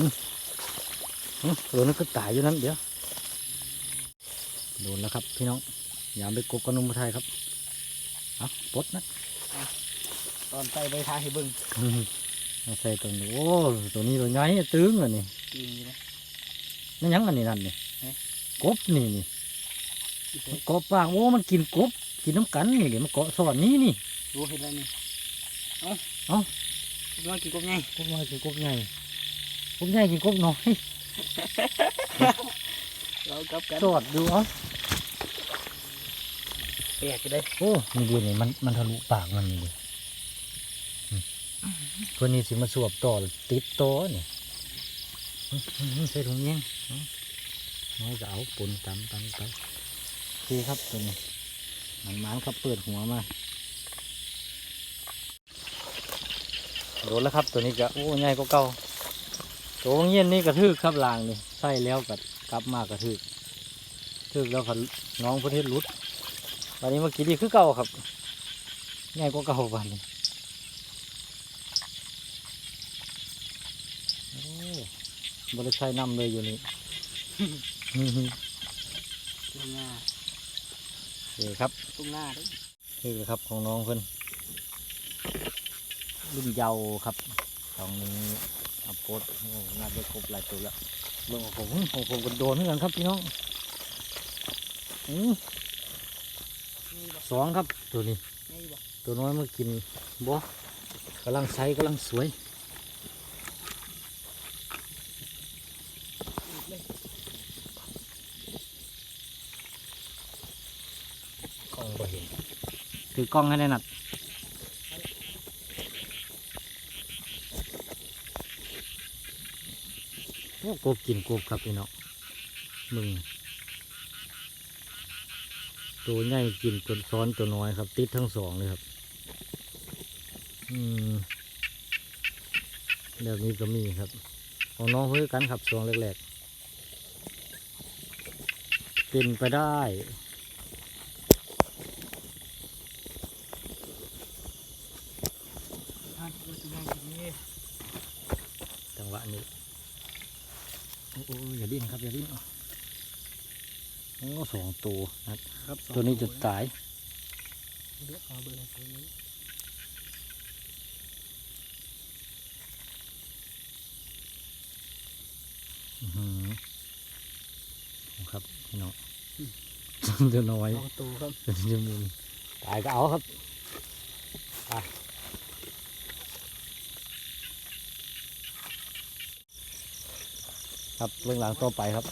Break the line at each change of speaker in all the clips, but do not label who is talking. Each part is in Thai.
หึหึโดนนั้นก็ตายอยู่นั้นเดี๋ยวโดนแล้วครับ พี่น้องอย่าไปกบกับนมไทยครับเอาปลดนะ
ตอนไปไปทายให้เบิ่ง
อืมเอาใส่ตัวนี้โอ้ตัวนี้ตัวใหญ่ตึงอันนี้
จริงอยู่นะ
นั่นหยังอันนี้นั่นนี่
เอ๊ะ
กบนี่นี่
อีเส
มันกบปากโอ้มันกินกบกินน้ำกันนี่เดี๋ยวมันเกาะสอนนี้นี่
รู้เห็นแล้วนี่เอ้า
เอ้า
น้อยกินกบไง
กบน้อยกินกบใหญ่ กบใหญ่กินกบน้อย
เรากลับกัน
สอดดูเอะ
แปลกจะได้
โอ้นี่ดีนี่มันมันทะลุปากมันนี่ดิอืมตัวนี้สิมาสวบต่อติดต่อนี่อืมอืมอืมใส่ถุงยังอืมน้อยก็เอาปนตำตำไปโอเคครับตัวนี้มันมันครับเปิดหัวมาโดนแล้วครับตัวนี้ก็โอ้ใหญ่ก็เก่า ตัวเงี้ยนนี่กระทึกครับลางนี่ใส่แล้วก็กลับมากระทึกทึกแล้วก็น้องประเทศรุดวันนี้เมื่อกี้ดีคือเก่าครับง่ายกว่าเก่าวันนี้โอ้บริษัทนำเลยอยู่นี่
ตรงหน้า
โอเครับ
ตรงหน้าด้อ
นี่เลยครับของน้องเพิ่นรุ่นเยาว์ครับตองนี้ อัพโพสต์โอ้น่าจะครบหลายตัวแล้วเรื่องของผมของผมก็โดนเหมือนกันครับพี่น้องอืมสองครับตัวนี้ ตัวน้อยมากินบ่กำลังใช้กำลังสวย
กล้
องบ่เห็นถือกล้องให้แน่นัดโอ้ กบกินกบครับพี่น้องมึงตัวใหญ่กินตัวซ้อนตัวน้อยครับ ติดทั้งสองเลยครับอืมแบบนี้ก็มีครับ ของน้องเพื่อกันครับช่วงแรกๆเป็นไปได้
อ่าตัวตัวใหญ่ตัวนี้
จังหวะนี้ โอ้โอ้อย่าดิ้นครับอย่าดิ้นโอ้สองตัวนะครับ
ครับสอง
ตัวนี้จะตาย
เลือกเอาเบอร์ตัวนี้
อื้อหือครับพี่น้องตัวน้อย
สองตัวครับ
ตัวจมูกตายก็เอาครับไป ครับเรื่องหลังต่อไปครับ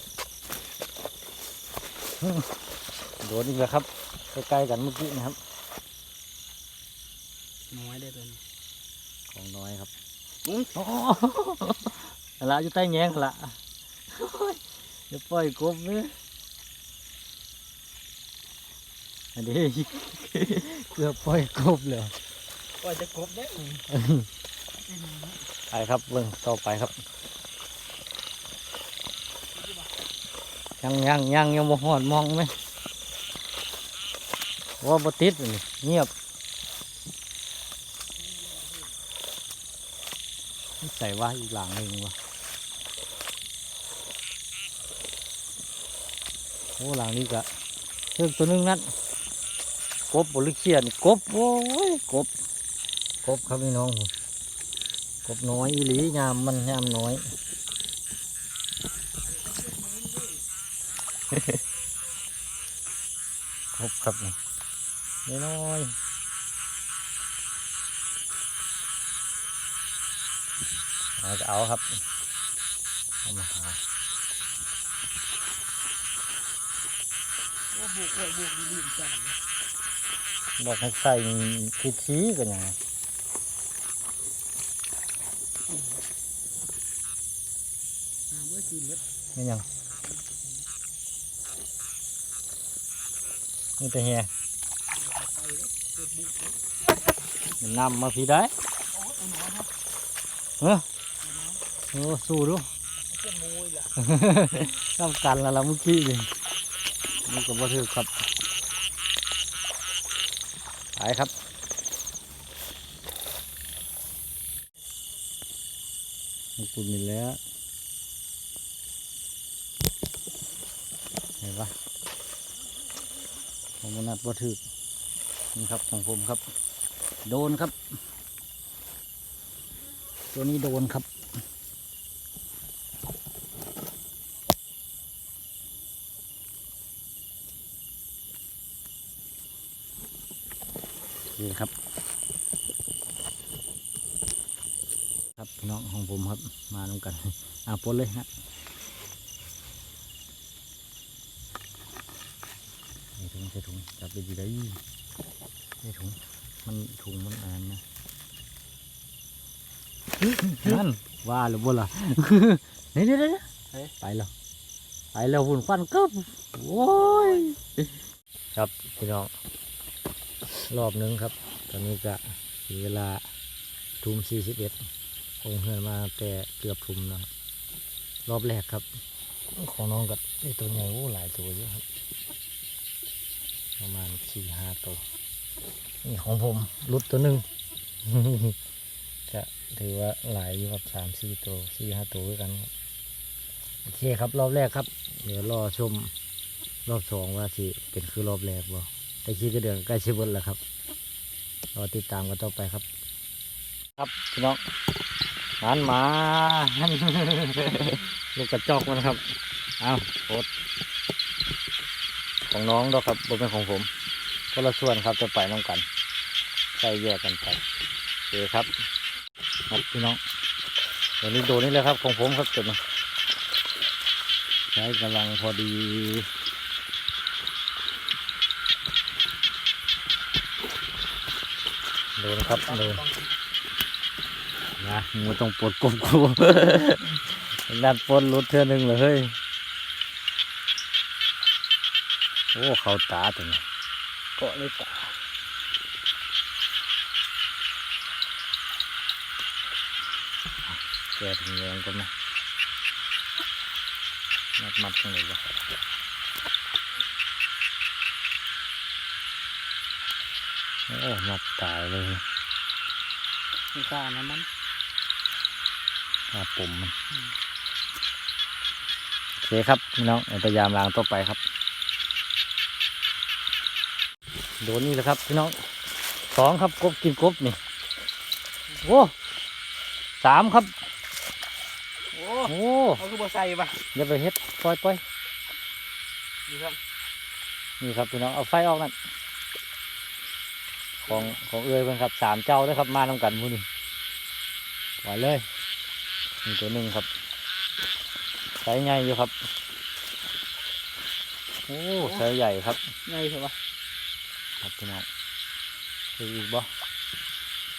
อื้อโดนอีกแล้วครับใกล้ๆกันเมื่อกี้นะครับ
น้อยได้ตัวนี้
ของน้อยครับ
อุ้ย
โอ้โหนั่นละอยู่ใต้แง้งนั่นละโอ้ยเดี๋ยวปล่อยกบเนี่ยอันนี้เกือบปล่อยกบเลย
ปล่อยจะกบได้อ
ไปครับเบิ่งต่อไปครับ ยังยังยังยังบ่หอดมองไหมว่าบ่ติดเงียบ ใส่ว่าอีกหลังหนึ่งวะโอ้หลังนี้ก็เพิ่มตัวนึงนัดกบบริเขียนกบโอ้ยกบกบครับพี่น้องกบน้อยอีหลียามมันยามน้อย กบครับนี่น้อยๆเอาจะเอาครับเอามาหา
โอ้บุกโอ้บุกดีดีจัง
บอกให้ใส่ทีทีกันยังไง
อ่าเมื่อกินเมื่อ
นี่ยัง นี่แต่ฮียนำมาพี่ได้
เออ
โอ้สู้ดู
ต้
องการแล้วเมื่อกี้เลยนี่ก็บ่ถือครับไปครับมุกุมีแล้วเห็นปะ ผมนัดบ่าถึกนี่ครับของผมครับ โดนครับ ตัวนี้โดนครับนี่ครับ ครับน้องของผมครับมาลงกัน อ่าปนเลยฮะ ใส่ถุงใส่ถุงจับไปดีเลยใส่ถุง มันถุงมันอ่านนะนั่นว่าหรือบ่ล่ะเดี๋ยวเดี๋ยวเดี๋ยวไปแล้วไปแล้วหุ่นควันกึบโอ้ยครับพี่น้องรอบหนึงครับ ตอนนี้ก็ถึงเวลาทุ่มสี่สิบเอ็ดคงเฮือนมาแต่เกือบทุ่มนะครับรอบแรกครับ ของน้องกับไอตัวใหญ่โอ้หลายตัวเยอะครับ ประมาณสี่ห้าตัว นี่ของผมรุดตัวหนึ่งก็ถือว่าหลายอยู่ครับสามสี่ตัวสี่ห้าตัวด้วยกันครับโอเคครับรอบแรกครับ เดี๋ยวรอชมรอบสองว่าสิเป็นคือรอบแรกบ่แต่คิดก็เดือนใกล้ชิบดแล้วครับรอติดตามกันต่อไปครับ ครับพี่น้องงานหมาลูกกระจอกมันครับ เอาโคตร ของน้องดอกครับบนเป็นของผมก็ละส่วนครับจะไปน้องกันใส่แยกกันไปโอเคครับครับพี่น้องเดี๋ยวนี้โดนนี่เลยครับของผมครับจุดนี้ใช้กำลังพอดีโดนครับโดนนะงูต้องปวดกบกูดันปนรุดเท่อหนึงเลยเฮ้ย โอ้เขาตาตัวนี้
เกาะเลยตา
แกถึงแรงก็ไหมมัดมัดตรงไหนวะโอ้มัดตายเลย
ไม่กล้านะมัน
ตาปุ่มมันโอเคครับพี่น้องเดี๋ยวพยายามล้างต่อไปครับ โดนนี่แหละครับพี่น้องสองครับกบกินกบนี่โอ้สามครับ
โอ้
โอ้
เขาคือบ่ใส่ปะ
อย่าไปเฮ็ดปล่อยปล่อย
นี่ครับ
นี่ครับพี่น้องเอาไฟออกนั่นของของเอื้อยเพิ่นครับสามเจ้าเด้อครับมานำกันหมูนี่ไหวเลยนี่ตัวหนึ่งครับไซส์ใหญ่อยู่ครับโอ้ไซส์ใหญ่ครับ
ไงใช่ปะ
ครับพี่น้องคืออีกบ่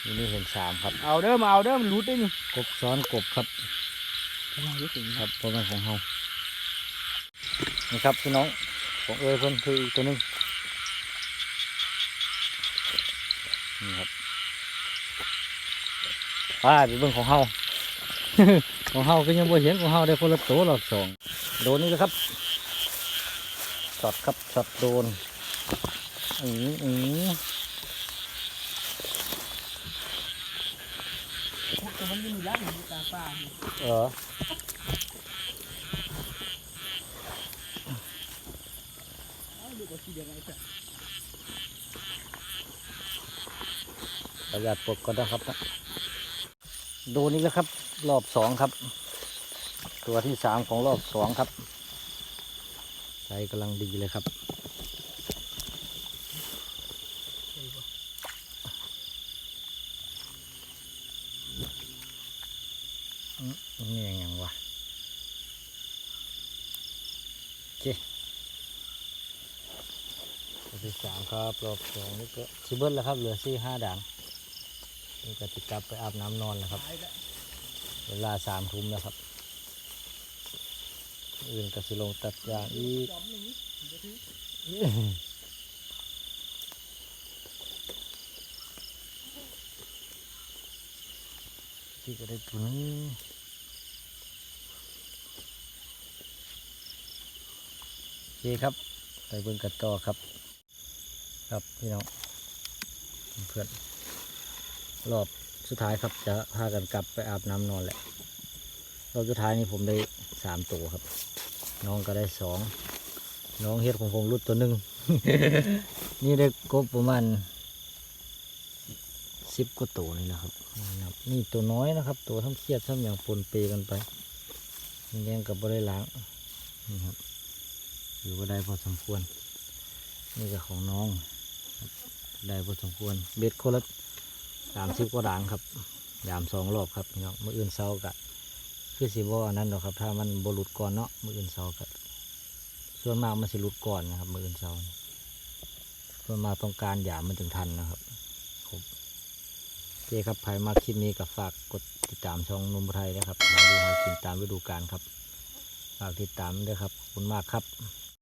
นี่นี่เห็นสามครับ
เอาเด้อมาเอาเด้อมันรุดได้นี่
กบซ้อนกบครับ
กำลังรู้สึก
ครับเพราะมันของเฮานี่ครับพี่น้องของเอ้ยเพิ่นคืออีกตัวหนึงนี่ครับป้าไปเบิ่งของเฮาของเฮาก็ยังบ่เห็นของเฮาได้คนละตัวหรอกสองโดนนี่แหละครับช็อตครับช็อตโดน อืออือ
แต่มันยังมีร่างอยู่ตาป้า
เออ
เอดูว่าสีแดงไงจ้ะ
ประหยัดปลดก่อนนะครับนะโดนนี่แล้วครับ รอบสองครับ ตัวที่สามของรอบสองครับใจกำลังดีเลยครับ นี่ยังไงวะโอเคตัวที่สามครับรอบสองนี่ก็ชิเบิลแล้วครับเหลือสี่ห้าด่างนี่ก็ติดกลับไปอาบน้ำนอนแล้วครับ เวลาสามทุ่มแล้วครับ อื่นก็สิลงตัดยางอีกที่ก็ได้ตัวนี้โอ เคครับ ไปเบิ่งกันต่อครับ ครับพี่น้องเพื่อนรอบสุดท้ายครับจะพากันกลับไปอาบน้ำนอนแหละรอบสุดท้ายนี่ผมได้สามตัวครับ น้องก็ได้สองน้องเฮ็ดของผมรุดตัวหนึ่งนี่ได้กบประมาณสิบกว่าตัวนี่แหละครับนะครับ นี่ตัวน้อยนะครับ ตัวทั้งเครียดทั้งอย่างปนเปกันไปแดงกับบริล้างนี่ครับ อยู่ก็ได้พอสมควร นี่ก็ของน้อง ได้พอสมควร เบ็ดคนละสามสิบกว่าด่างครับยามสองรอบครับพี่น้องมื่ออื่นเช้ากะคือสีบ่อันนั้นหรอกครับ ถ้ามันบหลุดก่อนเนาะมื่ออื่นเช้ากะส่วนมากมันสิหลุดก่อนนะครับ มื่ออื่นเช้าส่วนมากต้องการหยามมันถึงทันนะครับครับโอเคครับใครมาคลิปนี้ก็ฝากกดติดตามช่องนุ่มไทยนะครับมาดูหากินตามฤดูกาลครับฝากติดตามด้วยครับขอบคุณมากครับ